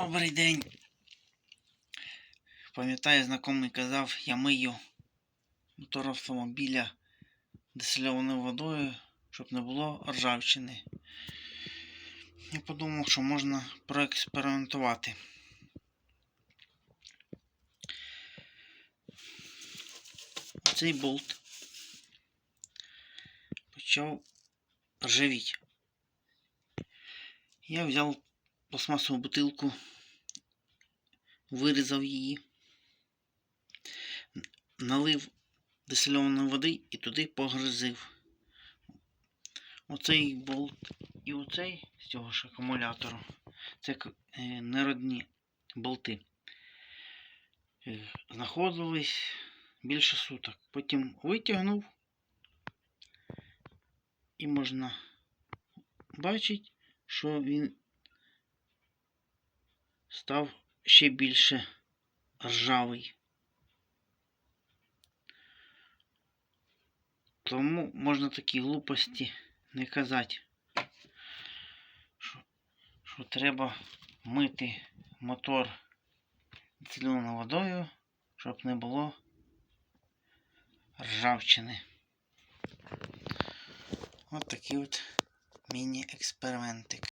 Добрий день. Пам'ятаю, знайомий казав, я мию мотор автомобіля дистильованою водою, щоб не було ржавчини. Я подумав, що можна проекспериментувати. Цей болт почав ржавіти. Я взяв пластмасову бутилку, вирізав її, налив дистильованої води і туди погрузив. Оцей болт і оцей з цього ж акумулятору. Це е, неродні болти. Е, Знаходились більше суток. Потім витягнув і можна бачити, що він став ще більше ржавий. Тому можна такі глупості не казати, що, що треба мити мотор цільною водою, щоб не було ржавчини. От такий от міні-експериментик.